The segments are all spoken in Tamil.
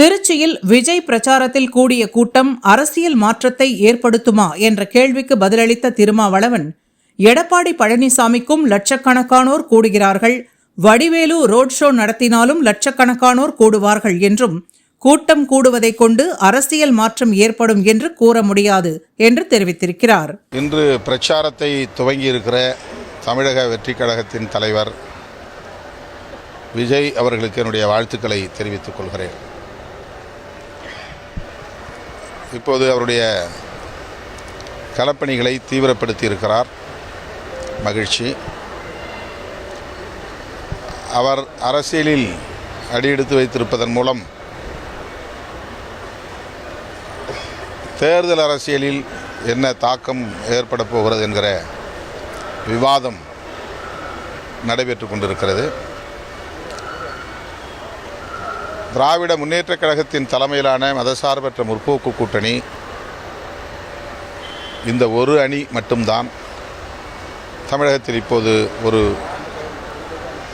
திருச்சியில் விஜய் பிரச்சாரத்தில் கூடிய கூட்டம் அரசியல் மாற்றத்தை ஏற்படுத்துமா என்ற கேள்விக்கு பதிலளித்த திருமாவளவன் எடப்பாடி பழனிசாமிக்கும் லட்சக்கணக்கானோர் கூடுகிறார்கள். வடிவேலு ரோட் ஷோ நடத்தினாலும் லட்சக்கணக்கானோர் கூடுவார்கள் என்றும் கூட்டம் கூடுவதை கொண்டு அரசியல் மாற்றம் ஏற்படும் என்று கூற முடியாது என்று தெரிவித்திருக்கிறார். இன்று பிரச்சாரத்தை துவங்கி இருக்கிற தமிழக வெற்றி கழகத்தின் தலைவர் விஜய் அவர்களுக்கு என்னுடைய வாழ்த்துக்களை தெரிவித்துக் கொள்கிறேன். இப்போது அவருடைய களப்பணிகளை தீவிரப்படுத்தி இருக்கிறார் மகிழ்ச்சி. அவர் அரசியலில் அடியெடுத்து வைத்திருப்பதன் மூலம் தேர்தல் அரசியலில் என்ன தாக்கம் ஏற்பட போகிறது என்கிற விவாதம் நடைபெற்று கொண்டிருக்கிறது. திராவிட முன்னேற்றக் கழகத்தின் தலைமையிலான மதசார்பற்ற முற்போக்கு கூட்டணி இந்த ஒரு அணி மட்டும்தான். தமிழகத்தில் இப்போது ஒரு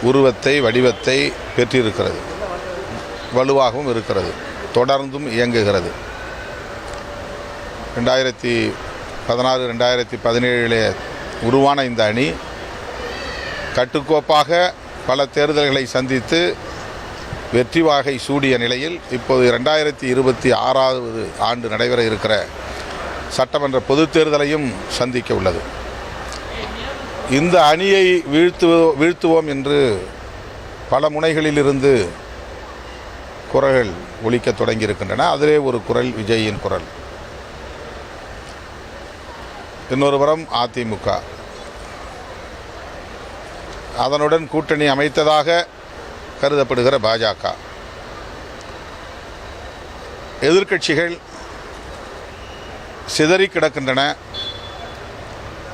உருவத்தை வடிவத்தை பெற்றிருக்கிறது. வலுவாகவும் இருக்கிறது. தொடர்ந்தும் இயங்குகிறது. ரெண்டாயிரத்தி பதினாறு ரெண்டாயிரத்தி பதினேழிலே உருவான இந்த அணி கட்டுக்கோப்பாக பல தேர்தல்களை சந்தித்து வெற்றி வாகை சூடிய நிலையில் இப்போது ரெண்டாயிரத்தி இருபத்தி ஆறாவது ஆண்டு நடைபெற இருக்கிற சட்டமன்ற பொதுத் தேர்தலையும் சந்திக்க உள்ளது. இந்த அணியை வீழ்த்து வீழ்த்துவோம் என்று பல முனைகளிலிருந்து குரல்கள் ஒழிக்க தொடங்கியிருக்கின்றன. அதிலே ஒரு குரல் விஜயின் குரல். இன்னொரு புறம் அதிமுக. அதனுடன் கூட்டணி அமைத்ததாக கருதப்படுகிற பாஜக. எதிர்க்கட்சிகள் சிதறி கிடக்கின்றன.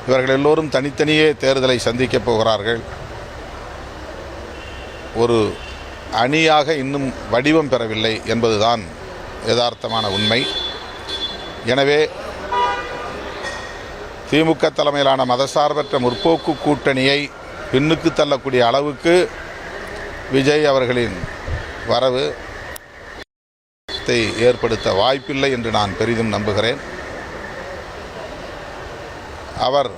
இவர்கள் எல்லோரும் தனித்தனியே தேர்தலை சந்திக்கப் போகிறார்கள். ஒரு அணியாக இன்னும் வடிவம் பெறவில்லை என்பதுதான் யதார்த்தமான உண்மை. எனவே திமுக தலைமையிலான மதசார்பற்ற முற்போக்கு கூட்டணியை பின்னுக்கு தள்ளக்கூடிய அளவுக்கு விஜய் அவர்களின் வரவு ஏற்படுத்த வாய்ப்பில்லை என்று நான் பெரிதும் நம்புகிறேன். அவர்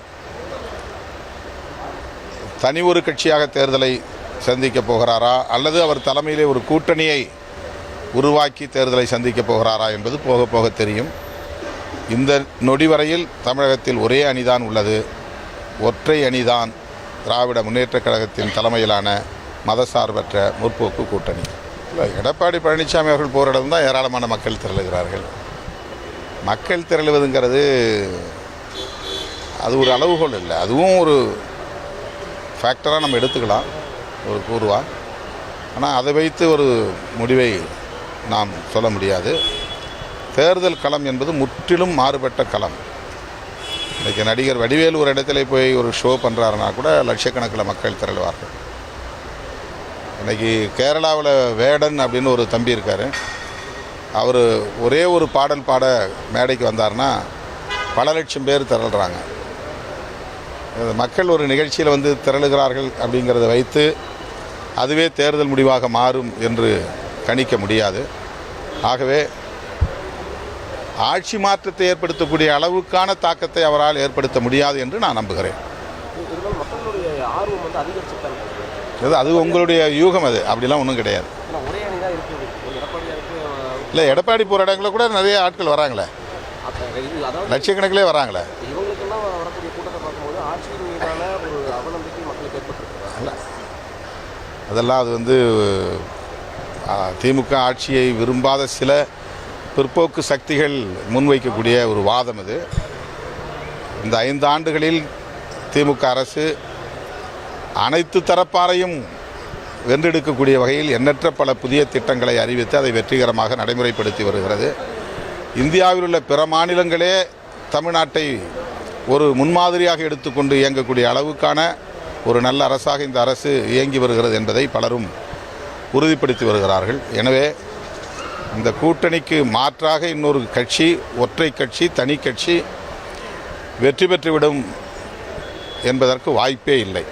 தனி ஒரு கட்சியாக தேர்தலை சந்திக்கப் போகிறாரா? அல்லது அவர் தலைமையிலே ஒரு கூட்டணியை உருவாக்கி தேர்தலை சந்திக்கப் போகிறாரா என்பது போக போக தெரியும். இந்த நொடி வரையில் தமிழகத்தில் ஒரே அணிதான் உள்ளது. ஒற்றை அணிதான் திராவிட முன்னேற்றக் கழகத்தின் தலைமையிலான மதசார்பற்ற முற்போக்கு கூட்டணி. இல்லை, எடப்பாடி பழனிசாமி அவர்கள் போகிற தான் ஏராளமான மக்கள் திரளுகிறார்கள். மக்கள் திரளுவதுங்கிறது அது ஒரு அளவுகோல் இல்லை. அதுவும் ஒரு ஃபேக்டராக நம்ம எடுத்துக்கலாம். ஒரு கூறுவா. ஆனால் அதை வைத்து ஒரு முடிவை நாம் சொல்ல முடியாது. தேர்தல் களம் என்பது முற்றிலும் மாறுபட்ட களம். இன்றைக்கி நடிகர் வடிவேலு ஒரு இடத்துல போய் ஒரு ஷோ பண்ணுறாருனா கூட லட்சக்கணக்கில் மக்கள் திரளுவார்கள். அன்றைக்கி கேரளாவில் வேடன் அப்படின்னு ஒரு தம்பி இருக்கார். அவர் ஒரே ஒரு பாடல் பாட மேடைக்கு வந்தார்னா பல லட்சம் பேர் திரளுறாங்க. மக்கள் ஒரு நிகழ்ச்சியில் வந்து திரளுகிறார்கள் அப்படிங்கிறத வைத்து அதுவே தேர்தல் முடிவாக மாறும் என்று கணிக்க முடியாது. ஆகவே ஆட்சி மாற்றத்தை ஏற்படுத்தக்கூடிய அளவுக்கான தாக்கத்தை அவரால் ஏற்படுத்த முடியாது என்று நான் நம்புகிறேன். அது அது உங்களுடைய யூகம் அது. அப்படிலாம் ஒன்றும் கிடையாது. இல்லை எடப்பாடி போகிற இடங்களில் கூட நிறைய ஆட்கள் வராங்களே. லட்சக்கணக்கிலே வராங்களே. அதெல்லாம் அது வந்து திமுக ஆட்சியை விரும்பாத சில பிற்போக்கு சக்திகள் முன்வைக்கக்கூடிய ஒரு வாதம் இது இந்த ஐந்து ஆண்டுகளில் திமுக அரசு அனைத்து தரப்பாரையும் வென்றெடுக்கக்கூடிய வகையில் எண்ணற்ற பல புதிய திட்டங்களை அறிவித்து அதை வெற்றிகரமாக நடைமுறைப்படுத்தி வருகிறது. இந்தியாவில் உள்ள பிற மாநிலங்களே தமிழ்நாட்டை ஒரு முன்மாதிரியாக எடுத்துக்கொண்டு இயங்கக்கூடிய அளவுக்கான ஒரு நல்ல அரசாக இந்த அரசு இயங்கி வருகிறது என்பதை பலரும் உறுதிப்படுத்தி வருகிறார்கள். எனவே இந்த கூட்டணிக்கு மாற்றாக இன்னொரு கட்சி ஒற்றை கட்சி தனி கட்சி வெற்றி பெற்றுவிடும் என்பதற்கு வாய்ப்பே இல்லை.